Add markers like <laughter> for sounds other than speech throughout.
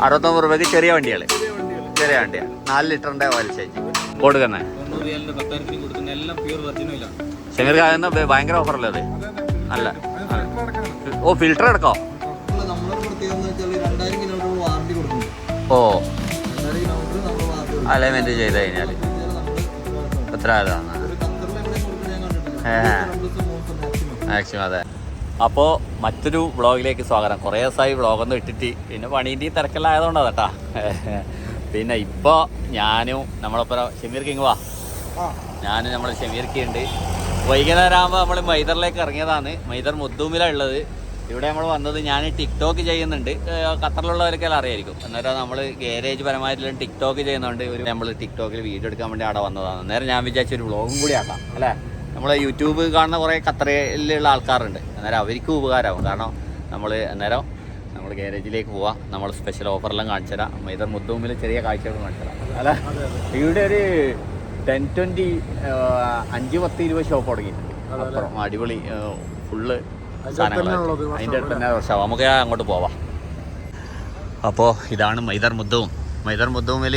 അറുപത്തൊമ്പത് രൂപയ്ക്ക് ചെറിയ വണ്ടികൾ ചെറിയ വണ്ടിയാണ് നാല് ലിറ്ററിന്റെ ഓയിൽ ചേഞ്ച് കൊടുക്കുന്നത് ഷമീർ കായുന്ന ഭയങ്കര ഓഫറല്ലേ അത്? നല്ല ഓ ഫിൽറ്റർ എടുക്കോ? ഓ. അലൈൻമെന്റ് ചെയ്ത് കഴിഞ്ഞാൽ എത്ര മാക്സിമം മാക്സിമം അതെ. അപ്പോൾ മറ്റൊരു വ്ളോഗിലേക്ക് സ്വാഗതം. കുറേ ദിവസമായി വ്ളോഗൊന്നും ഇട്ടിട്ട് പിന്നെ പണീന്റെയും തിരക്കെല്ലാം ആയതുകൊണ്ടാണ് കേട്ടാ <laughs> പിന്നെ ഇപ്പോൾ ഞാനും നമ്മളൊപ്പം ഷമീർ കിങ് വാ. ഞാനും നമ്മൾ ഷമീർക്കി ഉണ്ട്. വൈകുന്നേരം ആകുമ്പോൾ നമ്മൾ മൈദറിലേക്ക് ഇറങ്ങിയതാണ്. മൈദർ മുദ്ദൂമിലാണ് ഉള്ളത്. ഇവിടെ നമ്മൾ വന്നത് ഞാൻ ടിക്ടോക്ക് ചെയ്യുന്നുണ്ട്. ഖത്തറിലുള്ളവരൊക്കെ ഖത്തറിലുള്ളവർക്കെല്ലാം അറിയായിരിക്കും. അന്നേരം നമ്മൾ ഗാരേജ് പരമായിട്ടുള്ള ടിക്ടോക്ക് ചെയ്യുന്നുണ്ട്. ഒരു നമ്മൾ ടിക്ടോക്കിൽ വീഡിയോ എടുക്കാൻ വേണ്ടി അവിടെ വന്നതാണ്. അന്നേരം ഞാൻ വിചാരിച്ച ഒരു വ്ളോഗും കൂടി ആക്കാം അല്ലേ? നമ്മളെ യൂട്യൂബ് കാണുന്ന കുറേ ഖത്തറിലുള്ള ആൾക്കാരുണ്ട്. അന്നേരം അവർക്ക് ഉപകാരമാകും കാരണം നമ്മൾ അന്നേരം നമ്മൾ ഗാരേജിലേക്ക് പോവാം. നമ്മൾ സ്പെഷ്യൽ ഓഫറെല്ലാം കാണിച്ചു തരാം മൈദർ മുദ്ദൂമിൽ ചെറിയ കാഴ്ചകളും കാണിച്ചു തരാം അല്ല ഇവിടെ ഒരു ടെൻ ട്വന്റി അഞ്ച് പത്ത് ഇരുപത് ഷോപ്പ് തുടങ്ങിയിട്ടുണ്ട്. അപ്പുറം അടിപൊളി ഫുള്ള് അതിന്റെ അടുത്ത് തന്നെ വർഷം. നമുക്ക് അങ്ങോട്ട് പോവാം. അപ്പോൾ ഇതാണ് മൈദർ മുദ്ദവും മൈദർ മുദ്ദവുമിൽ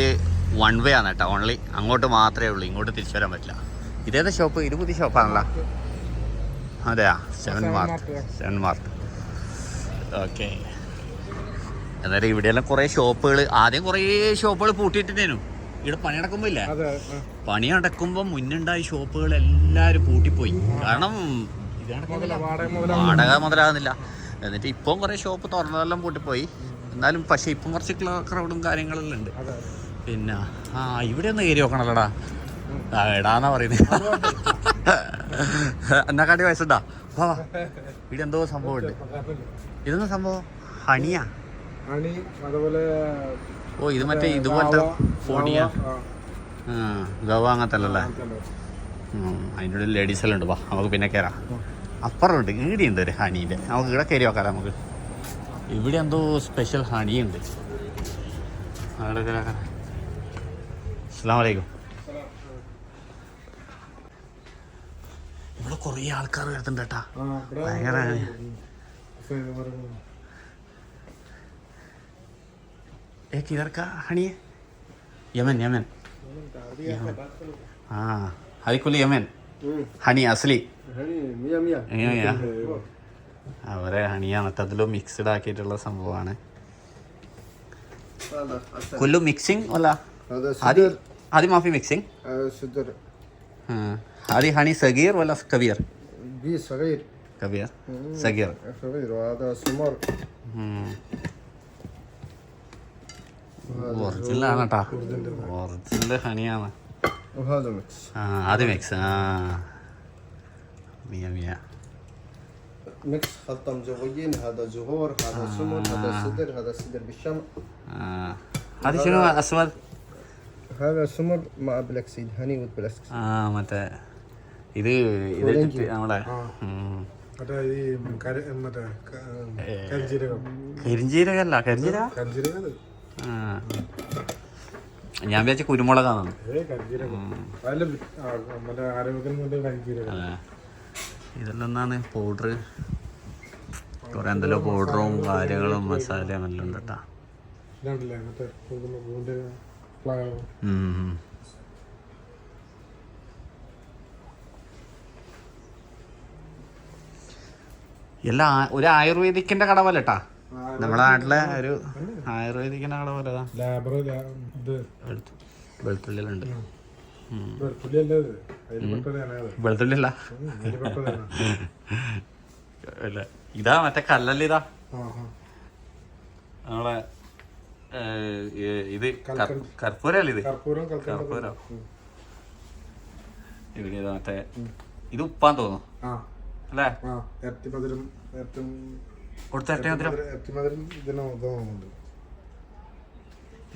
വൺ വേ ആണ് കേട്ടോ. ഓൺലി അങ്ങോട്ട് മാത്രമേ ഉള്ളൂ. ഇങ്ങോട്ട് തിരിച്ചു വരാൻ പറ്റില്ല. ഇതേതാ ഷോപ്പ് ഇത് പുതിയ ഷോപ്പാണല്ലോ അതെയാ? Seven mart seven mart okay അന്നേരം ഇവിടെയെല്ലാം കുറേ ഷോപ്പുകൾ ആദ്യം കുറേ ഷോപ്പുകൾ പൂട്ടിയിട്ടുണ്ടേനു ഇവിടെ പണി നടക്കുമ്പോൾ ഇല്ലേ പണി നടക്കുമ്പോൾ മുന്നുണ്ടായ ഷോപ്പുകൾ എല്ലാവരും പൂട്ടിപ്പോയി. കാരണം. വാടക മുതലാകുന്നില്ല. എന്നിട്ട് ഇപ്പം കുറേ ഷോപ്പ് തുറന്നതെല്ലാം പൂട്ടിപ്പോയി. എന്നാലും പക്ഷേ ഇപ്പം കുറച്ച് ക്രൗഡും കാര്യങ്ങളെല്ലാം ഉണ്ട്. പിന്നെ ആ ഇവിടെ ഒന്ന് കയറി നോക്കണല്ലോടാ. എടാന്നാ പറയുന്നത് എന്നാ കാട്ടി വയസ്സുണ്ടാ. വാ. ഇവിടെ എന്തോ സംഭവം ഉണ്ട് ഇതെന്താ സംഭവം? ഹണിയാ? ഓ ഇത് മറ്റേ ഇതുപോലത്തെ ഫോണിയാ ഗവ അങ്ങനത്തെ അല്ലല്ലേ അതിന്റെ ഉള്ളിൽ ലേഡീസ് എല്ലാം ഉണ്ട്. വാ നമുക്ക് പിന്നെ കയറാം അപ്പുറം ഉണ്ട് ഈടി ഉണ്ട് ഒരു ഹണീന്റെ നമുക്ക് ഇവിടെ കയറി നോക്കാം നമുക്ക്. ഇവിടെ എന്തോ സ്പെഷ്യൽ ഹണി ഉണ്ട് അവിടെ കയറാം. കൊറേ ആൾക്കാർ വരുന്നുണ്ട് കേട്ടാ. ഭയങ്കര ഹണിയെ യമൻ യമൻ. ആ അതിക്കുള്ള യമൻ. ഹണി അസ്ലി. അവരെ ഹണിയ മൊത്തത്തിലോ മിക്സ്ഡ് ആക്കിയിട്ടുള്ള സംഭവമാണ്. കൊല്ലു മിക്സിംഗ് അല്ല? ആദ്യം മാഫി മിക്സിംഗ് ആ ما في ميكسينج هذا سدر ها. هذه هني صغير ولا كبير بي صغير كبير صغير صغير وهذا سمر ഒറിജിനൽ ആണ് കേട്ടാ ഒറിജിനൽ ഹണിയാണ് وهذا مكس ആ അത് മിക്സ് ആ മിയ മിയ مكس خلطة مزوجين هذا زهور هذا سمر هذا سدر هذا سدر بالشمع ആ അത് ശനു അസ്വദ് هذا سمر مع بلاكسيد هني وذ بلاكسيد ആ മറ്റേ ഇത് ഇത് നമ്മളെ ഉം. മറ്റേ ഈ കര മറ്റേ കരിഞ്ചീരകം. കരിഞ്ചീരകല്ല കരിഞ്ചീര? കരിഞ്ചീരകം ആ. ഞാൻ വിചാരിച്ച കുരുമുളകാണ് എന്താണ്? പൗഡർ കുറെ എന്തെല്ലോ പൗഡറും കാര്യങ്ങളും മസാലയും എല്ലാം ഉണ്ട് കേട്ടാ. എല്ലാം ആ- ഒരു ആയുർവേദിക്കിന്റെ കട പോലെ കേട്ടാ നമ്മുടെ നാട്ടിലെ ഒരു ആയുർവേദിക്കിന്റെ കട പോലെ ലാബർ ഇത്. വെളുത്തുള്ളിലുണ്ട് വെളുത്തുള്ളി ഇത്. മറ്റേ കല്ലല്ല ഇതാ ആ ആ. നമ്മളെ ഇത് കർപ്പൂരല്ലേ ഇത്? കർപ്പൂരം ഇവിടെ മറ്റേ ഇത് ഉപ്പാൻ തോന്നുന്നു. അല്ലേ? ആ ഇരട്ടി മധുരം ഏറ്റവും കൊടുത്ത മധുരം. ഇരട്ടി മധുരം ഇതിന്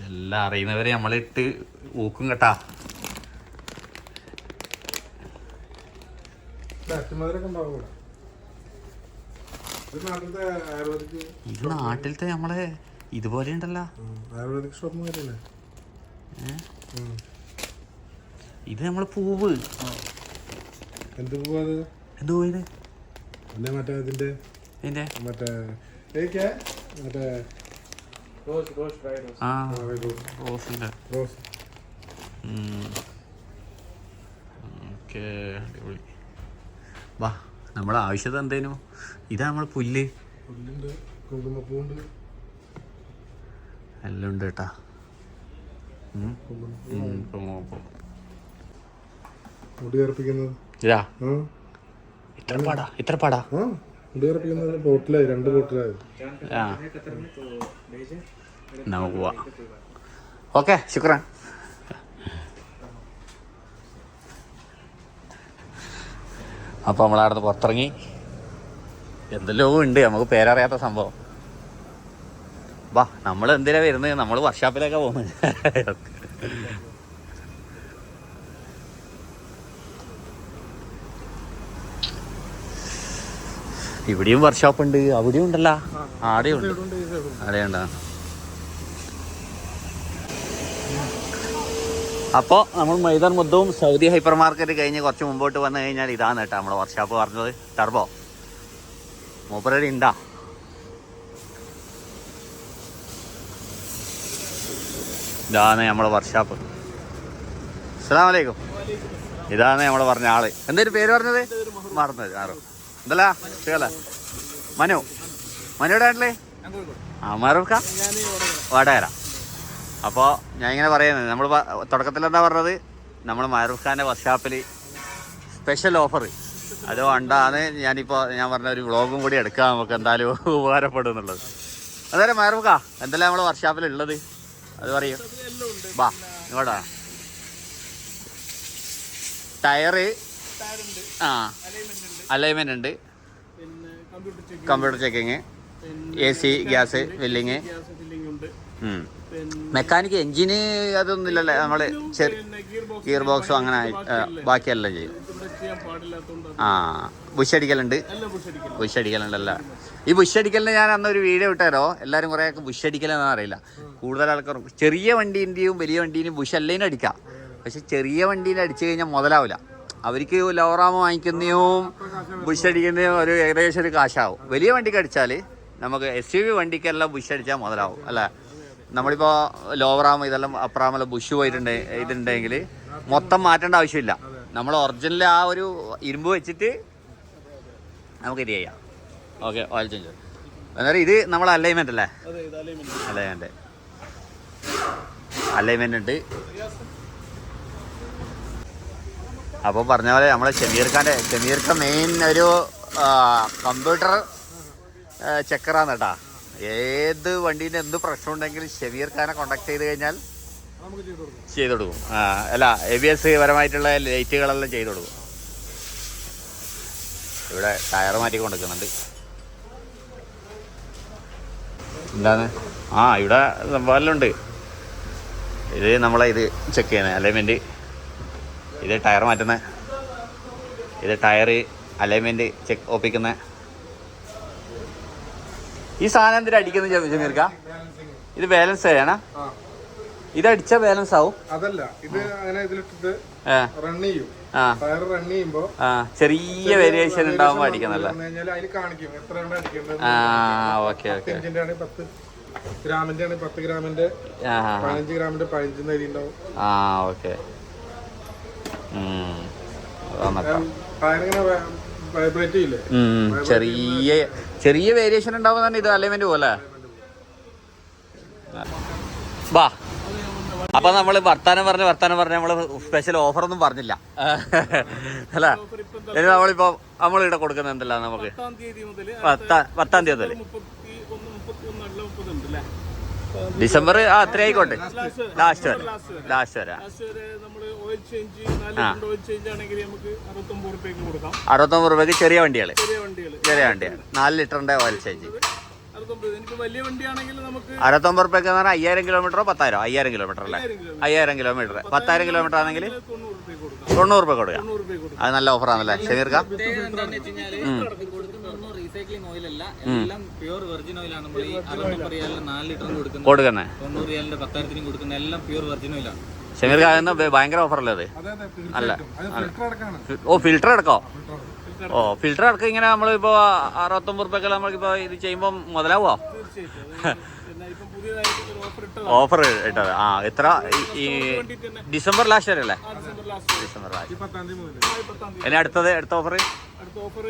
എല്ലാം അറിയുന്നവരെ നമ്മളിട്ട് ഊക്കും കേട്ടാ. ഇത് നാട്ടിലത്തെ നമ്മളെ ഇതുപോലെ ഉണ്ടല്ലോ. ഇത് നമ്മളെ പൂവ്. എന്ത് പോവാ എന്ത് ഇത്? അല്ലെ മറ്റേ ഇതിന്റെ ഇതിന്റെ? മറ്റേ ഏക്കെ മറ്റേ. ആ. ഓക്കെ അടിപൊളി. വാ നമ്മുടെ ആവശ്യത എന്തേനു? ഇതാ നമ്മൾ പുല്ല്. പുല്ലുണ്ട് കുങ്കുമപ്പൂണ്ട്. എല്ലാം ഉണ്ട് കേട്ടാ കുങ്കുമപ്പൂ. മുടി കറുപ്പിക്കുന്നത്. ഇതാ. ഇത്ര പാടാ ഇത്ര പാടാ. ബോട്ടിലായി രണ്ട് ബോട്ടിലായി. ആ. നമുക്ക് പോവാം. ഓക്കെ ശുക്രാൻ അപ്പോൾ നമ്മളവിടുന്ന് പുറത്തിറങ്ങി. എന്തെല്ലോ ഉണ്ട് നമുക്ക് പേരറിയാത്ത സംഭവം. വാ നമ്മൾ എന്തിനാ വരുന്നത്? നമ്മൾ വർക്ക്ഷോപ്പിലൊക്കെ പോകുന്നത്. ഇവിടെയും വർക്ക്ഷോപ്പ് ഉണ്ട് അവിടെയും ഉണ്ടല്ലോ. ആടെയും ഉണ്ട്. അവിടെയുണ്ടോ അപ്പോൾ നമ്മൾ മൈതാൻ മുദ്ദവും സൗദി ഹൈപ്പർ മാർക്കറ്റ് കഴിഞ്ഞ് കുറച്ച് മുമ്പോട്ട് വന്നു കഴിഞ്ഞാൽ ഇതാണ് കേട്ടോ നമ്മുടെ വർക്ക്ഷോപ്പ് പറഞ്ഞത്. ടർബോ. മൂപ്പരടി ഉണ്ടാ ഇതാണ് നമ്മുടെ വർക്ക്ഷോപ്പ് അസ്സാം വലൈക്കും ഇതാണ് നമ്മൾ പറഞ്ഞ ആൾ. എന്തൊരു പേര് പറഞ്ഞത്? മറന്നത് ആറോ എന്തല്ല? ശരിയല്ല മനു. മനുവിടെ ആയിട്ടില്ലേ ആ മറുക്ക വടകര. അപ്പോൾ ഞാൻ ഇങ്ങനെ പറയുന്നത് നമ്മൾ തുടക്കത്തിൽ എന്താ പറഞ്ഞത്? നമ്മൾ മാരൂഫ് ഖാന്റെ വർക്ക്ഷോപ്പിൽ സ്പെഷ്യൽ ഓഫർ അത് വേണ്ടാന്ന് ഞാനിപ്പോൾ ഞാൻ പറഞ്ഞ ഒരു വ്ളോഗും കൂടി എടുക്കാം നമുക്ക് എന്തായാലും ഉപകാരപ്പെടും എന്നുള്ളത്. അതായത് മാരൂഖ എന്തെല്ലാം നമ്മളെ വർക്ക്ഷോപ്പിൽ ഉള്ളത് അത് പറയൂ. ബാ ഇങ്ങോട്ടാ. ടയറ്. ആ. അലൈൻമെന്റ് ഉണ്ട്. Computer checking A C gas filling mechanic എഞ്ചിന് അതൊന്നും ഇല്ലല്ലേ നമ്മൾ ഗിയർ ബോക്സും അങ്ങനെ ബാക്കിയെല്ലാം? ചെയ്യും. ആ ബുഷടിക്കലുണ്ട്. ബുഷടിക്കലുണ്ടല്ല ബുഷ് അടിക്കലുണ്ടല്ല ഈ ബുഷടിക്കലിന് ഞാൻ അന്ന് ഒരു വീഡിയോ ഇട്ടാരോ? എല്ലാവരും കുറെ ബുഷ് അടിക്കലെന്ന് അറിയില്ല കൂടുതൽ ആൾക്കാർ ചെറിയ വണ്ടീന്റെയും വലിയ വണ്ടീന്റെയും ബുഷ് അല്ലേനും അടിക്കാം. പക്ഷെ ചെറിയ വണ്ടീനെ അടിച്ചു കഴിഞ്ഞാൽ മുതലാവില്ല അവർക്ക് ലോറാമ വാങ്ങിക്കുന്നതും ബുഷടിക്കുന്നതും ഒരു ഏകദേശം ഒരു കാശാവും. വലിയ വണ്ടിക്ക് അടിച്ചാൽ നമുക്ക് എസ് യു വി വണ്ടിക്കെല്ലാം ബുഷ് അടിച്ചാൽ മുതലാവും അല്ലേ? നമ്മളിപ്പോൾ ലോവറാം ഇതെല്ലാം അപ്പറാമെല്ലാം ബുഷ് പോയിട്ടുണ്ട് ഇതുണ്ടെങ്കിൽ മൊത്തം മാറ്റേണ്ട ആവശ്യമില്ല. നമ്മൾ ഒറിജിനൽ ആ ഒരു ഇരുമ്പ് വെച്ചിട്ട് നമുക്ക് ഇത് ചെയ്യാം. ഓക്കെ ഓയിൽ ചേഞ്ച് അന്നേരം ഇത് നമ്മൾ അലൈൻമെന്റ് അല്ലേ? അലൈൻമെന്റ് അലൈൻമെന്റ് ഉണ്ട്. അപ്പോൾ പറഞ്ഞ പോലെ നമ്മളെ ഷമീർ ഖാന്റെ മെയിൻ ഒരു കമ്പ്യൂട്ടർ ചെക്കറാണ് കേട്ടാ. ഏത് വണ്ടീന്റെ എന്ത് പ്രശ്നം ഉണ്ടെങ്കിലും ഷമീർ കോണ്ടാക്ട് ചെയ്ത് കഴിഞ്ഞാൽ ചെയ്തു കൊടുക്കും. അല്ല എ ബി എസ് പരമായിട്ടുള്ള ലൈറ്റുകളെല്ലാം ചെയ്തു കൊടുക്കും. ഇവിടെ ടയർ മാറ്റി കൊടുക്കുന്നുണ്ട് എന്താണ്? ആ ഇവിടെ സംഭവമെല്ലാം ഇത് നമ്മളെ ഇത് ചെക്ക് ചെയ്യുന്നത് അലൈൻമെന്റ് ഇത് ടയർ മാറ്റുന്ന. ഇത് ടയർ അലൈൻമെന്റ് ചെക്ക് ഒപ്പിക്കുന്ന. ഈ സാധനം എന്തിനാ അടിക്കുന്നത് ജമീർക്ക? ഇത് ബാലൻസ് ചെയ്യണ ഇത് അടിച്ച ബാലൻസ് ആവും? അതല്ല ഇത് അങ്ങനെ ഇതിലിട്ടിട്ട് റൺ ചെയ്യും. ടയർ റൺ ചെയ്യുമ്പോ ചെറിയ വേരിയേഷൻ ഉണ്ടാവുമ്പോ അടിക്കുന്നല്ല ഓക്കെ ഓക്കെ. ഗ്രാമിന്റെ ആണ് പത്ത് ഗ്രാമിന്റെ പതിനഞ്ച് ഗ്രാമിന്റെ പതിനഞ്ച് അരി ഉണ്ടാവും ആ ഓക്കെ ടയർ ഇങ്ങനെ വൈബ്രേറ്റ് ചെയ്യില്ലേ ചെറിയ ചെറിയ വേരിയേഷൻ ഉണ്ടാവുന്ന തന്നെ ഇത് അലൈൻമെന്റ് പോലെ വാ അപ്പൊ നമ്മൾ വർത്താനം പറഞ്ഞ് വർത്താനം പറഞ്ഞ് നമ്മൾ സ്പെഷ്യൽ ഓഫർ ഒന്നും പറഞ്ഞില്ല. അല്ല. നമ്മളിപ്പോ നമ്മളിവിടെ കൊടുക്കുന്ന എന്തല്ല നമുക്ക്? പത്താം തീയതി മുതൽ പത്താം പത്താം തീയതി മുതൽ മുപ്പത്തി ഒന്ന് മുപ്പത്തി ഒന്ന് അല്ല മുപ്പതുണ്ട് അല്ലേ ഡിസംബർ ആ അത്ര ആയിക്കോട്ടെ. ലാസ്റ്റ് വരെ. ലാസ്റ്റ് വരെ. അറുപത്തൊമ്പത് രൂപയ്ക്ക് ചെറിയ വണ്ടികൾ ചെറിയ വണ്ടികൾ ചെറിയ വണ്ടികൾ നാല് ലിറ്ററിന്റെ ഓയിൽ ചേഞ്ച് അറുപത്തൊമ്പത് റുപ്യക്ക് എന്ന് പറഞ്ഞാൽ അയ്യായിരം കിലോമീറ്ററോ പത്തായിരോ അയ്യായിരം കിലോമീറ്റർ അല്ലേ? അയ്യായിരം കിലോമീറ്റർ പത്തായിരം കിലോമീറ്റർ ആണെങ്കിൽ തൊണ്ണൂറ് റുപ്യ കൊടുക്കാം. അത് നല്ല ഓഫറാണല്ലേ? ഷമീർക്ക? കൊടുക്കുന്നതൊന്നും റീസൈക്ലിംഗ് അല്ല. എല്ലാം പ്യൂർ വെർജിൻ ഓയിലാണ് നമ്മൾ ഈ അറുപത്തൊമ്പത് റിയാലിന് നാല് ലിറ്ററിന് കൊടുക്കുന്നത്. കൊടുക്കുന്നേ? തൊണ്ണൂറ് റിയാലിന്റെ പത്തായിരത്തിനും കൊടുക്കുന്ന എല്ലാം പ്യൂർ വെർജിൻ ഓയിലാണ് ഷമീർക്ക അതെന്ന് ഭയങ്കര ഓഫറല്ലേ അത്? അല്ല. ഓ ഫിൽറ്റർ എടുക്കോ ഓ ഫിൽട്ടർ അടക്കം ഇങ്ങനെ നമ്മളിപ്പോ അറുപത്തൊമ്പത് റുപ്യൊക്കെ നമ്മൾക്കിപ്പോ ഇത് ചെയ്യുമ്പോൾ മുതലാവോ തീർച്ചയായിട്ടും. പിന്നെ ഇപ്പം പുതിയതായിട്ട് ഒരു ഓഫർ ഇട്ടത് ആ എത്ര ഈ- ഡിസംബർ ലാസ്റ്റ് വരെ അല്ലേ ഡിസംബർ ലാസ്റ്റ് ഇനി അടുത്തത് അടുത്ത ഓഫർ അടുത്ത ഓഫർ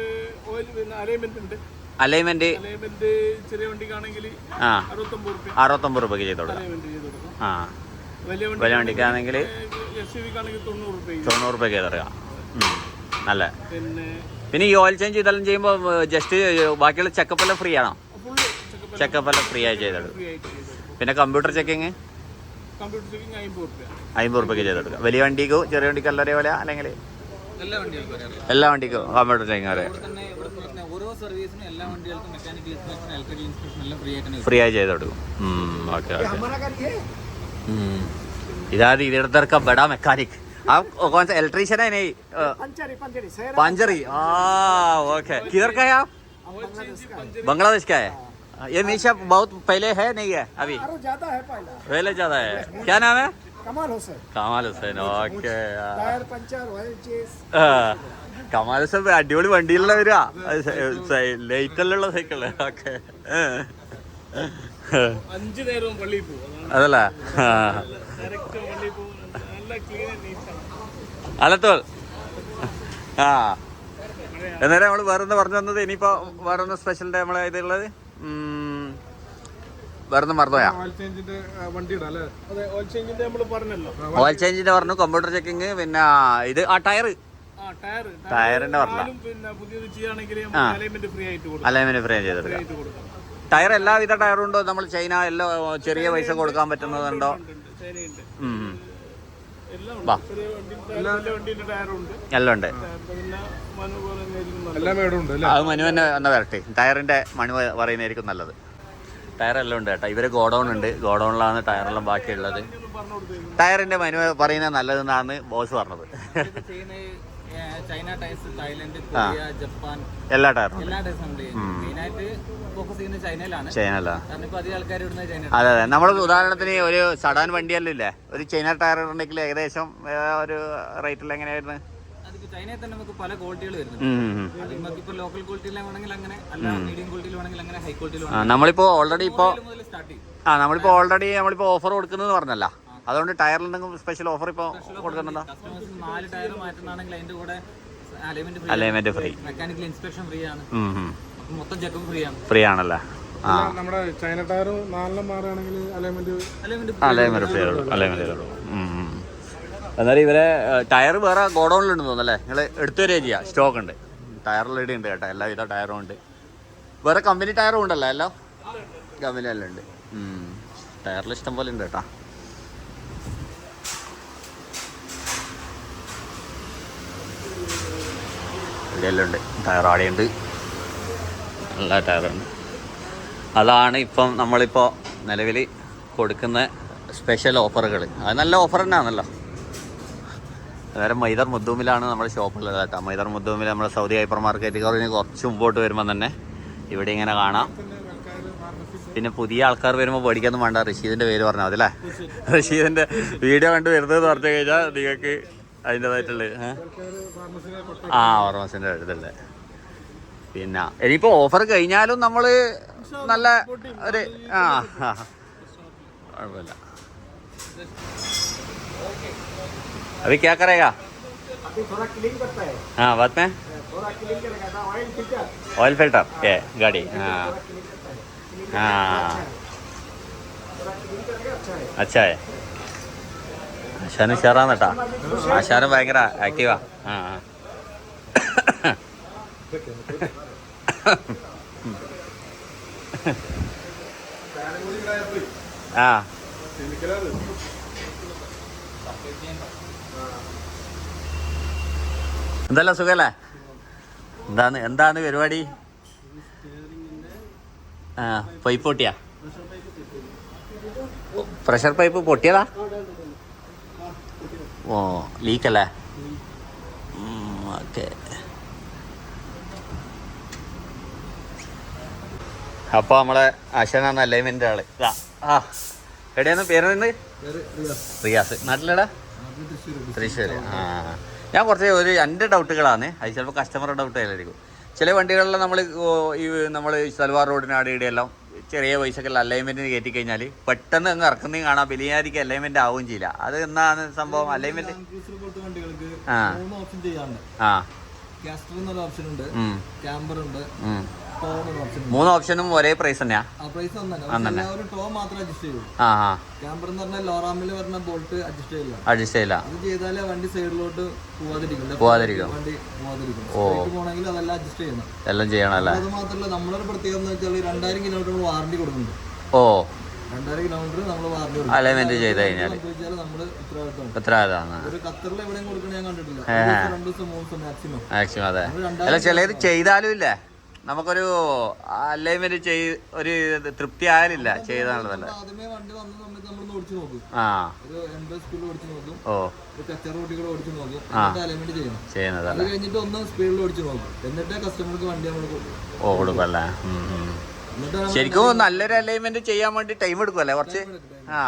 ഓയിൽ പിന്നെ അലൈൻമെന്റ് ഉണ്ട്. അലൈൻമെന്റ് അലൈൻമെന്റ് ചെറിയ വണ്ടിക്കാണെങ്കിൽ ആ. അറുപത്തൊമ്പത് റുപ്യക്ക് ചെയ്തോളാം രൂപയ്ക്ക് ചെയ്ത് കൊടുക്കാം. അലൈൻമെന്റ് ചെയ്ത് ആ. വലിയ വലിയ വണ്ടിക്കാണെങ്കിൽ തൊണ്ണൂറ് റുപ്യ ചെയ്തറിയാം രൂപയ്ക്ക് ചെയ്ത് കൊടുക്കാം. നല്ല. പിന്നെ പിന്നെ ഈ ഓയിൽ ചേഞ്ച് ചെയ്തെല്ലാം ചെയ്യുമ്പോൾ ജസ്റ്റ് ബാക്കിയുള്ള ചെക്കപ്പ് എല്ലാം ഫ്രീ ആണോ? ചെക്കപ്പ് എല്ലാം ഫ്രീ ആയി ചെയ്തെടുക്കും പിന്നെ കമ്പ്യൂട്ടർ ചെക്കിങ് അമ്പത് റുപ്യക്ക് ചെയ്തെടുക്കാം വലിയ വണ്ടിക്കോ ചെറിയ വണ്ടിക്കോ എല്ലാം ഒരേപോലെ അല്ലെങ്കിൽ? എല്ലാ വണ്ടിക്കും കമ്പ്യൂട്ടർ ചെക്കിങ് ഫ്രീ ആയി ചെയ്തെടുക്കും ഇതാ ഇതിടത്തർക്ക ബഡാ മെക്കാനിക് आप कौन सा इलेक्ट्रिशियन है नहीं पंचरी पंचरी शहर पांजरी हाँ ओके किधर का है आप बांग्लादेश का है ये मीशा बहुत पहले है नहीं है अभी और ज्यादा है पहला पहले ज्यादा है क्या नाम है Kamal Hussain Kamal Hussain okay tyre puncture oil chess Kamal Hussain അടിപൊളി വണ്ടിയിലുള്ള വരിക ലൈറ്റല്ലുള്ള സൈക്കിള് ഓക്കെ അഞ്ച് നേരവും പള്ളിയിൽ പോകും അതാണ് അതല്ല അലത്തോൾ ആ. എന്നാലും വേറെ വേറൊന്ന് പറഞ്ഞു തന്നത് ഇനിയിപ്പോ വേറൊന്ന് സ്പെഷ്യൽ ഡേ നമ്മളെ ഇതുള്ളത് വേറൊന്നും മറന്നുപോയാ ഓയിൽ ചേഞ്ചിന്റെ വണ്ടി ഇടാം അതെ ഓയിൽ ചേഞ്ചിന്റെ നമ്മൾ പറഞ്ഞല്ലോ. ഓയിൽ ചേഞ്ചിന്റെ പറഞ്ഞു കമ്പ്യൂട്ടർ ചെക്കിങ് പിന്നെ ഇത് ആ ടയർ ആ ടയർ ടയറിന്റെ പറഞ്ഞ അലൈൻമെന്റ് ഫ്രീ ആയി കൊടുക്കും. അലൈൻമെന്റ് ഫ്രെയിം ചെയ്തെടുക്കാം. ആയിട്ട് കൊടുക്കാം. ടയർ എല്ലാവിധ ടയറും ഉണ്ടോ? നമ്മൾ ചൈന എല്ലാം ചെറിയ പൈസ കൊടുക്കാൻ പറ്റുന്നതുണ്ടോ ഉണ്ട്, ഉണ്ട്. ചൈനയുണ്ട് ഉം. എല്ലാം വാ. എല്ലാം ഉണ്ട്. അത് മനു തന്നെ എന്നാ വരട്ടെ. ടയറിന്റെ മണി പറയുന്നതായിരിക്കും നല്ലത്. ടയർ എല്ലാം ഉണ്ട് കേട്ടോ. ഇവർ ഗോഡൗൺ ഉണ്ട്. ഗോഡൗണിലാണ് ടയറെല്ലാം ബാക്കിയുള്ളത്. ടയറിന്റെ മനു പറയുന്നത് നല്ലതെന്നാണ് ബോസ് പറഞ്ഞത്. China Thailand Korea Japan. എല്ലാ ടയറും എല്ലാ മെയിനായിട്ട് ഫോക്കസ് ചെയ്യുന്നത് ചൈനയിലാണ്. ചൈനല്ല കാരണം ഇപ്പൊ അധികം ആൾക്കാർ ഇടുന്നത് ചൈന അതെ അതെ. നമ്മൾ ഉദാഹരണത്തിന് ഒരു സഡാൻ വണ്ടിയല്ലേ ഇല്ലേ? ഒരു ചൈന ടയർ ഉണ്ടെങ്കിൽ ഏകദേശം ഒരു റേറ്റിൽ എങ്ങനെയായിരുന്നു ചൈനയിൽ തന്നെ നമുക്ക് പല ക്വാളിറ്റികൾ വരുന്നുണ്ട്. ലോക്കൽ ക്വാളിറ്റിയിൽ വേണമെങ്കിൽ അങ്ങനെ അല്ല മീഡിയം ക്വാളിറ്റിയിൽ വേണമെങ്കിൽ അങ്ങനെ ഹൈ ക്വാളിറ്റിയിൽ നമ്മളിപ്പോ ഓൾറെഡി ഇപ്പോ ആ നമ്മളിപ്പോ ഓൾറെഡി നമ്മളിപ്പോ ഓഫർ കൊടുക്കുന്നത് പറഞ്ഞല്ല. അതുകൊണ്ട് ടയറിൽ സ്പെഷ്യൽ ഓഫർ ഇപ്പോൾ കൊടുക്കുന്നുണ്ടോ? കസ്റ്റമേഴ്സ് നാല് ടയർ മാറ്റുന്നതാണെങ്കിൽ അതിന്റെ കൂടെ alignment free alignment free mechanical inspection free ആണ്. മൊത്തം ചെക്കും ഫ്രീ ആണ്. ഫ്രീ ആണല്ലേ? ആ. നമ്മുടെ ചൈന ടയർ നാലെണ്ണം മാറുകയാണെങ്കിൽ alignment alignment alignment free alignment എന്നാലും ഇവരെ ടയർ വേറെ ഗോഡൗണിലുണ്ട് തോന്നല്ലേ നിങ്ങൾ എടുത്തു വരിക ചെയ്യാം. സ്റ്റോക്ക് ഉണ്ട്. ടയർ റെഡി ഉണ്ട് കേട്ടോ. എല്ലാവിധ ടയറും ഉണ്ട്. വേറെ കമ്പനി ടയറും ഉണ്ടല്ലോ? എല്ലാം കമ്പനി എല്ലാം ഉണ്ട്. ടയറിൽ ഇഷ്ടം പോലെ ഉണ്ട് കേട്ടോ. ഇവിടെയെല്ലാം ഉണ്ട് ടയർ ആടെയുണ്ട് എല്ലാ ടയറുണ്ട്. അതാണ് ഇപ്പം നമ്മളിപ്പോൾ നിലവിൽ കൊടുക്കുന്ന സ്പെഷ്യൽ ഓഫറുകൾ അത് നല്ല ഓഫർ തന്നെയാണല്ലോ. അന്നേരം മൈദർ മുദ്ദൂമിലാണ് നമ്മുടെ ഷോപ്പുള്ളത് കേട്ടോ. മൈദർ മുദ്ദൂമിൽ നമ്മുടെ സൗദി ഹൈപ്പർ മാർക്കറ്റ് കുറഞ്ഞ് കുറച്ച് മുമ്പോട്ട് വരുമ്പോൾ തന്നെ ഇവിടെ ഇങ്ങനെ കാണാം. പിന്നെ പുതിയ ആൾക്കാർ വരുമ്പോൾ പേടിക്കൊന്നും വേണ്ട. റഷീദിന്റെ പേര് പറഞ്ഞാൽ മതി അല്ലേ? റഷീദിന്റെ വീഡിയോ കണ്ട് വരുന്നത് പറഞ്ഞു കഴിഞ്ഞാൽ നിങ്ങൾക്ക് അതിൻ്റെതായിട്ടുള്ള ആ ഫാർമസിന്റെ അടുത്തല്ലേ പിന്നെ ഇനിയിപ്പോ ഓഫർ കഴിഞ്ഞാലും നമ്മള് നല്ല ഒരു ആ ആ. കുഴപ്പമില്ല अभी क्या करेगा अभी थोड़ा क्लीन करता है हाँ बाद में थोड़ा क्लीन करेगा ना ऑयल फिल्टर ऑयल फिल्टर ये गाड़ी हाँ क्लीन करता है क्लीन हाँ थोड़ा क्लीन करेगा अच्छा है ആശാനും ഉഷാറാന്ന് കേട്ടാ. ആശാനും ഭയങ്കര ആക്റ്റീവാ ആ. എന്തല്ല സുഖല്ലേ? എന്താണ് എന്താന്ന് പരിപാടി? ആ പൈപ്പ് പൊട്ടിയാ? പ്രഷർ പൈപ്പ് പൊട്ടിയതാ? ഓ ലീക്കല്ലേ? ഓക്കെ. അപ്പോൾ നമ്മളെ അശനാണ് അലൈൻമെന്റ് ആൾ. ആ. എവിടെയാണ് പേര് നിന്ന് റിയാസ്. നാട്ടിലെടാ തൃശ്ശൂർ ആ. ഞാൻ കുറച്ച് ഒരു എന്റെ ഡൗട്ടുകളാണ് അത് ചിലപ്പോൾ കസ്റ്റമർ ഡൗട്ട് ആയിരിക്കും. ചില വണ്ടികളിൽ നമ്മൾ ഈ നമ്മൾ സൽവാർ റോഡിന് ആടെ ചെറിയ പൈസക്കുള്ള അലൈൻമെന്റിന് കയറ്റി കഴിഞ്ഞാൽ പെട്ടെന്ന് അങ്ങ് ഇറക്കുന്നതും കാണാം. ബലിയാരിക്ക് അലൈൻമെന്റ് ആവുകയും ചെയ്യില്ല. അത് എന്താണ് സംഭവം? അലൈൻമെന്റ് ആ. ആ. ഓപ്ഷൻ ഉണ്ട്. ക്യാമ്പർ ഉണ്ട്. മൂന്ന് ഓപ്ഷനും ഒരേ പ്രൈസ് തന്നെയാ. പ്രൈസ് ഒന്നല്ല. ഒരു ടോ മാത്രം അഡ്ജസ്റ്റ് ചെയ്യും. ആ ആ. ക്യാമ്പർ എന്ന് പറഞ്ഞാൽ ലോറാമിൽ പറഞ്ഞ ബോൾട്ട് അഡ്ജസ്റ്റ് ചെയ്യില്ല. അഡ്ജസ്റ്റ് ചെയ്യില്ല. അത് ചെയ്താലേ വണ്ടി സൈഡിലോട്ട് പോവാതിരിക്കും. പോവാതിരിക്കും. വണ്ടി പോവാതിരിക്കും. പോകണമെങ്കിൽ അതെല്ലാം അഡ്ജസ്റ്റ് ചെയ്യണം. എല്ലാം ചെയ്യണമല്ലേ അത് മാത്രമല്ല നമ്മളൊരു പ്രത്യേകത എന്ന് വെച്ചാൽ രണ്ടായിരം കിലോമീറ്റർ നമ്മൾ വാറണ്ടി കൊടുക്കുന്നുണ്ട്. ഓ. രണ്ടായിരം കിലോമീറ്റർ നമ്മൾ വാറണ്ടി അലൈൻമെന്റ് ചെയ്ത് കഴിഞ്ഞാൽ ഉത്തരവാദിത്തമാണ്. ഒരു ഖത്തറിൽ എവിടെയും കൊടുക്കണ ഞാൻ കണ്ടിട്ടില്ല. ഒരു രണ്ട് ദിവസം മൂന്ന് ദിവസം മാക്സിമം മാക്സിമം അതെ. അല്ല ചിലത് ചെയ്താലും ഇല്ലേ? നമുക്കൊരു അലൈൻമെന്റ് ചെയ് ഒരു തൃപ്തി ആയാലില്ല ചെയ്താണല്ലേ ആ. ഓ. ചെയ്യുന്നതല്ല കഴിഞ്ഞിട്ട് ഒന്ന് സ്പീഡിൽ ഓടിച്ചു നോക്കും. എന്നിട്ട് കസ്റ്റമർക്ക് വണ്ടി നമ്മൾ ഓ കൊടുക്കല്ലേ ശരിക്കും നല്ലൊരു അലൈൻമെന്റ് ചെയ്യാൻ വേണ്ടി ടൈം എടുക്കുമല്ലേ കുറച്ച്? ആ.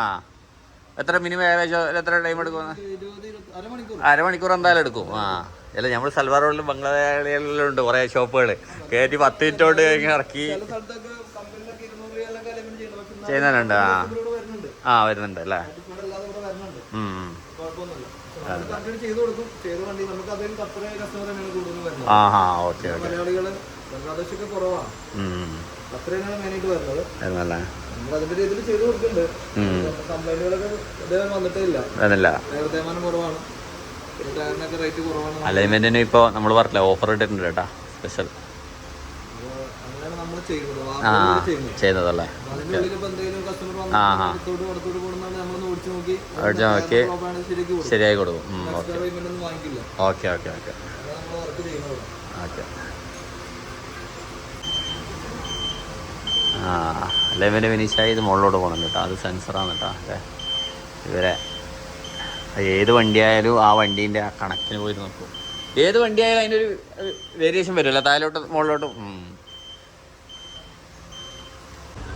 എത്ര മിനിമം ഏകദേശം എത്ര ടൈം എടുക്കും? അരമണിക്കൂർ എന്തായാലും എടുക്കും. ആ. അല്ല നമ്മൾ സൽവാർ റോഡിലും ബംഗ്ലാദേശിലും ഉണ്ട് കുറേ ഷോപ്പുകൾ കയറ്റി പത്ത് മിനിറ്റ് കൊണ്ട് ഇറക്കി ചെയ്യുന്നുണ്ട് ആ. ആ വരുന്നുണ്ട് അല്ലേ? ആ ഹാ ഓക്കെ ഓക്കെ. കുറവാണ്. എന്നല്ലേ നമ്മൾ അലൈൻമെന്റിന് ഇപ്പൊ നമ്മൾ പറഞ്ഞില്ല ഓഫർ ഇട്ടിട്ടുണ്ട് കേട്ടാ സ്പെഷ്യൽ ആ ചെയ്യുന്നതല്ലേ? ആ, ആ. ഓടിച്ചു നോക്കി. ശരിയായി കൊടുക്കും. ഓക്കെ ഓക്കെ ഓക്കെ ഓക്കെ ആ അലൈൻമെന്റ് ഫിനിഷായി ഇത് മുകളിലോട്ട് പോകണം കേട്ടോ. അത് സെൻസറാണ് കേട്ടോ. അല്ലേ ഇവരെ ഏത് വണ്ടിയായാലും ആ വണ്ടീന്റെ ആ കണക്കിന് പോയി നോക്കും. ഏത് വണ്ടിയായാലും അതിന്റെ ഒരു വേരിയേഷൻ വരുമല്ലോ. താഴോട്ട് മുകളിലോട്ട്.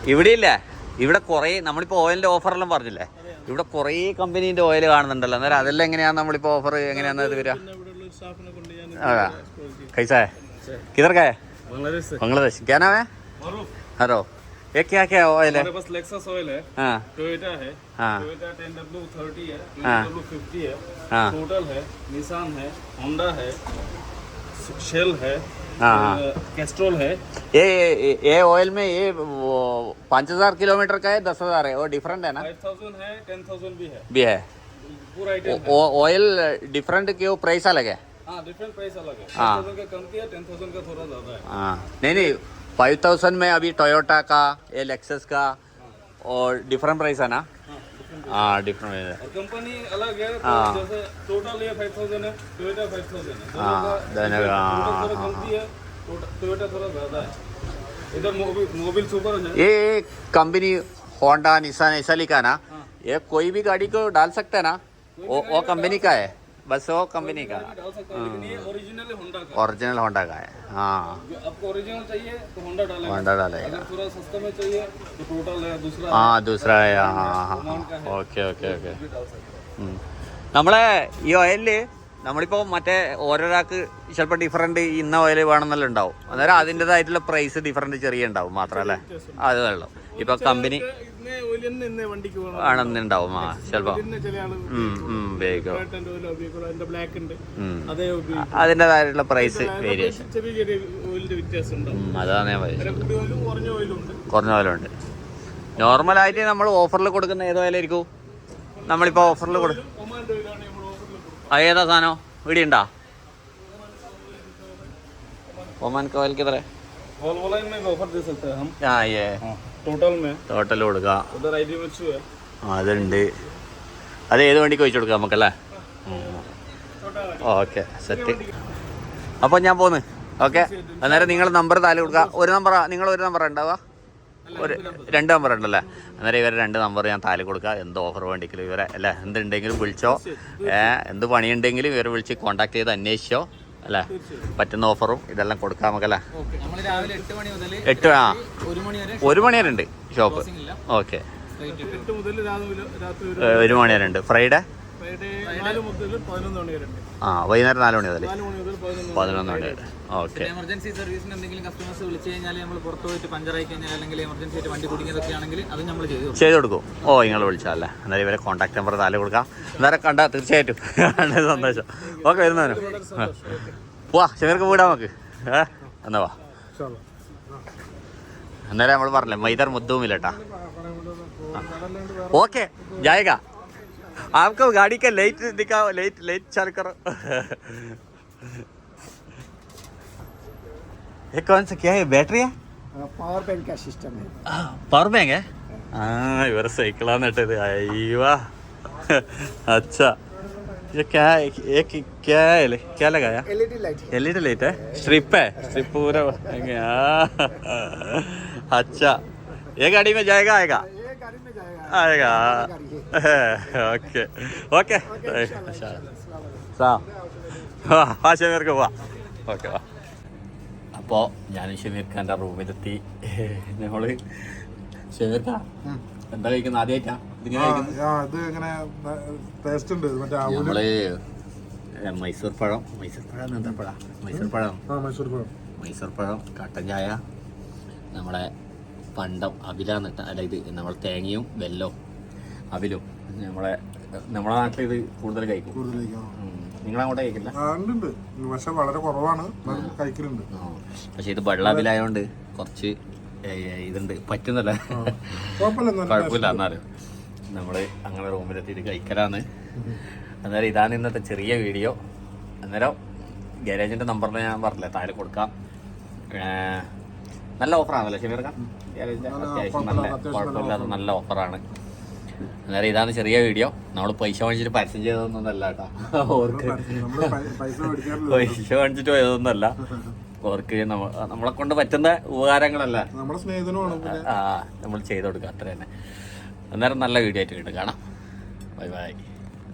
ഇവിടെ ഇല്ല? ഇവിടെ കുറേ നമ്മളിപ്പോൾ ഓയിലിന്റെ ഓഫറെല്ലാം പറഞ്ഞില്ലേ? ഇവിടെ കുറേ കമ്പനീന്റെ ഓയിൽ കാണുന്നുണ്ടല്ലോ. അന്നേരം അതെല്ലാം എങ്ങനെയാണ് നമ്മളിപ്പോൾ ഓഫർ എങ്ങനെയാണെന്ന് ഇത് വരിക? പിന്നെ ബംഗ്ലാദേശ്. ബംഗ്ലാദേശ്. ക്യാനാവേ സ്റ്റാഫിനെ ये क्या क्या ऑयल है? हमारे पास लेक्सस ऑयल है हाँ। टोयोटा है हाँ। टोयोटा 10W30 है 10W50 हाँ। है। हाँ टोटल है निसान है होंडा है शेल है हाँ, हाँ। कैस्ट्रोल uh, है। ये ये ऑयल में ये पाँच हज़ार किलोमीटर का है दस हज़ार है और डिफरेंट है ना? फाइव थाउज़ेंड है टेन थाउज़ेंड भी है। भी है। पूरा ऑयल डिफरेंट क्यों प्राइस अलग है। हाँ डिफरेंट प्राइस अलग है। हाँ। का कम किया टेन थाउज़ेंड का थोड़ा ज़्यादा है। हाँ। नहीं नहीं फाइव थाउज़ेंड में अभी टोयोटा का ये लेक्सस का और डिफरेंट प्राइस है ना? हाँ डिफरेंट है। कंपनी अलग है तो हाँ। टोटल ये फाइव थाउज़ेंड है टोयोटा फाइव थाउज़ेंड है। हाँ, दोनों का, हाँ, थोड़ा है टोयोटा ज़्यादा है। इधर मोबिल मोबिल सुपर है। ये कंपनी होंडा निशान ऐसा लिखा ना? ये कोई भी गाड़ी को डाल सकता है ना? वो वो कंपनी का है। बस वो कंपनी का डाल सकते हैं लेकिन ये ओरिजिनल होंडा का ओरिजिनल होंडा का है हाँ जो आपको ओरिजिनल चाहिए तो होंडा डालेगा होंडा डालेगा अगर थोड़ा सस्ते में चाहिए तो टोटल है दूसरा हाँ दूसरा है हाँ हाँ हाँ ഓക്കെ ഓക്കെ ഓക്കെ നമ്മളെ ഈ ഓയിലില് നമ്മളിപ്പോൾ മറ്റേ ഓരോരാൾക്ക് ചിലപ്പോൾ ഡിഫറൻറ്റ് ഇന്ന ഓയിൽ വേണമെന്നെല്ലാം ഉണ്ടാവും അന്നേരം അതിൻ്റെതായിട്ടുള്ള പ്രൈസ് ഡിഫറൻറ്റ് ചെറിയ ഉണ്ടാവും മാത്രമല്ലേ അത് വെള്ളം ഇപ്പോൾ കമ്പനി ആണെന്നുണ്ടാവും ആ ചിലപ്പോൾ ഇന്ന ചില ആള് ഉപയോഗിക്കും ടൊയോട്ടൻ്റെ ഓയിൽ ഉപയോഗിക്കുള്ളൂ അതിന്റെ ബ്ലാക്ക് ഉണ്ട് ഉം. അതേ ഉപയോഗിക്കും അതിൻ്റെതായിട്ടുള്ള പ്രൈസ് വേരിയേഷൻ ചെറിയ ചെറിയ ഓയിലിന്റെ വ്യത്യാസം ഉണ്ടാവും അതാണ് ഞാൻ പറയുന്നത് വില കൂടിയ ഓയിലും കുറഞ്ഞ ഓയിലും ഉണ്ട് കുറഞ്ഞ പോലെ ഉണ്ട് നോർമലായിട്ട് നമ്മൾ ഓഫറിൽ കൊടുക്കുന്ന ഏതോ വിലയായിരിക്കും നമ്മളിപ്പോൾ ഓഫറിൽ കൊടുക്കും ഒമാൻ്റെ ഓയിലാണ് നമ്മൾ ഓഫറിൽ കൊടുക്കുന്നത് അത് ഏതാ സാധനം ഇവിടെ ഉണ്ടാ ഒമാൻ കോയിൽ കിതറേ वॉल्वो लाइन में भी ऑफर दे सकते हैं हम ആ ഏ टोटल में ടോട്ടൽ കൊടുക്കുക उधर आई डी है ആ, അതുണ്ട് അത് ഏത് വണ്ടിക്ക് വെച്ച് കൊടുക്കാം നമുക്കല്ലേ ഓക്കെ സെറ്റ് അപ്പോൾ ഞാൻ പോന്ന് ഓക്കെ അന്നേരം നിങ്ങൾ നമ്പർ താല് കൊടുക്കുക ഒരു നമ്പർ നിങ്ങൾ ഒരു നമ്പർ ഉണ്ടാവുക ഒരു രണ്ട് നമ്പർ ഉണ്ടല്ലേ അന്നേരം ഇവരെ രണ്ട് നമ്പർ ഞാൻ താല് കൊടുക്കുക എന്ത് ഓഫർ വേണ്ടിക്കലും ഇവരെ അല്ലേ എന്തുണ്ടെങ്കിലും വിളിച്ചോ ഏ എന്ത് പണിയുണ്ടെങ്കിലും ഇവരെ വിളിച്ച് കോൺടാക്ട് ചെയ്ത് അന്വേഷിച്ചോ അല്ലേ? പറ്റുന്ന ഓഫറും ഇതെല്ലാം കൊടുക്കാം നമുക്കല്ലേ എട്ട് മണി മുതൽ എട്ട് ആ. ഒരു മണി വരെ ഉണ്ട് ഷോപ്പ്. ഓക്കെ. ഒരു മണി വരെ ഉണ്ട്. ഫ്രൈഡേ ആ വൈകുന്നേരം നാല് മണി മുതൽ. പതിനൊന്ന് മണി വരെ. ഓക്കെ. എമർജൻസി സർവീസിന് എന്തെങ്കിലും കസ്റ്റമേഴ്സ് വിളിച്ചു കഴിഞ്ഞാൽ നമ്മൾ പുറത്ത് പോയിട്ട് ആയി കഴിഞ്ഞാൽ അല്ലെങ്കിൽ എമർജൻസി ആയിട്ട് വണ്ടി കുടിക്കുന്നതൊക്കെ ആണെങ്കിൽ അത് നമ്മൾ ചെയ്തു ചെയ്ത് കൊടുക്കും. ഓ നിങ്ങൾ വിളിച്ചാലേ എന്നാലും ഇവരെ കോൺടാക്ട് നമ്പർ താൽ കൊടുക്കാം. എന്നാലും കണ്ട തീർച്ചയായിട്ടും. കണ്ട സന്തോഷം. ഓക്കെ വരുന്നവനും? പോവാ ശങ്കർക്ക് വീടാ നമുക്ക്. ഏ എന്നാ വാ. അന്നേരം നമ്മൾ പറഞ്ഞില്ലേ മൈതർ മുദ്ദവുമില്ല കേട്ടാ. ഓക്കെ ജായക. आपको गाड़ी का लेट दिखाओ लेट लेट चाल करो ये कौन सा क्या है बैटरी है पावर बैंक का सिस्टम है पावर बैंक है हाँ इवर साइकिल नटे आई वाह अच्छा ये क्या है एक क्या है क्या लगाया एलईडी लाइट एलईडी लाइट है स्ट्रिप है स्ट्रिप पूरा अच्छा ये गाड़ी में जाएगा आएगा ये गाड़ी में जाएगा आएगा ഓക്കെ ഓക്കെ ആ ഷമീർക്ക് പോവാ ഓക്കെ വാ അപ്പോൾ ഞാൻ ഷമീർ ഖാന്റെ റൂമിലെത്തി നമ്മൾ ഷമീർ ഖാൻ എന്താ കഴിക്കുന്നത് ആദ്യമായിട്ടാ നമ്മൾ മൈസൂർ പഴം മൈസൂർ പഴം എന്താ പഴ മൈസൂർ പഴം മൈസൂർ പഴം മൈസൂർ പഴം കട്ടൻ ചായ നമ്മളെ പണ്ടം അവിലാന്നിട്ട് അല്ല ഇത് നമ്മൾ തേങ്ങയും വെല്ലവും അവിലും. നമ്മളെ നമ്മളെ നാട്ടിൽ ഇത് കൂടുതൽ കഴിക്കും. കൂടുതൽ. നിങ്ങളങ്ങോട്ട് കഴിക്കില്ല? ഉണ്ട് പക്ഷെ വളരെ കുറവാണ്. കഴിക്കലുണ്ട്. പക്ഷെ ഇത് വെള്ളാവിലായോണ്ട് കുറച്ച് ഇതുണ്ട്. പറ്റുന്നല്ല. കുഴപ്പമില്ല എന്നാലും നമ്മൾ അങ്ങനെ റൂമിലെത്തിയിട്ട് കഴിക്കലാണ്. അന്നേരം ഇതാണ് ഇന്നത്തെ ചെറിയ വീഡിയോ. അന്നേരം ഗാരേജിന്റെ നമ്പറിൽ ഞാൻ പറഞ്ഞില്ലേ താഴെ കൊടുക്കാം. നല്ല ഓഫറാണല്ലോ. ശരി ഗാരേജിന്റെ അത്യാവശ്യം നല്ല കുഴപ്പമില്ലാത്ത നല്ല ഓഫറാണ്. അന്നേരം ഇതാണ് ചെറിയ വീഡിയോ നമ്മൾ പൈസ വാങ്ങിച്ചിട്ട് പരസ്യം ചെയ്തതൊന്നുമല്ല കേട്ടോ. ഓർക്ക് പൈസ മേടിച്ചിട്ട് പോയതൊന്നുമല്ല. ഓർക്ക് നമ്മ- നമ്മളെ കൊണ്ട് പറ്റുന്ന ഉപകാരങ്ങളല്ല? നമ്മുടെ സ്നേഹിതനുമാണ് ആ നമ്മൾ ചെയ്ത് കൊടുക്കുക. അത്ര തന്നെ. അന്നേരം നല്ല വീഡിയോ ആയിട്ട് കിട്ടും കാണാം. Bye bye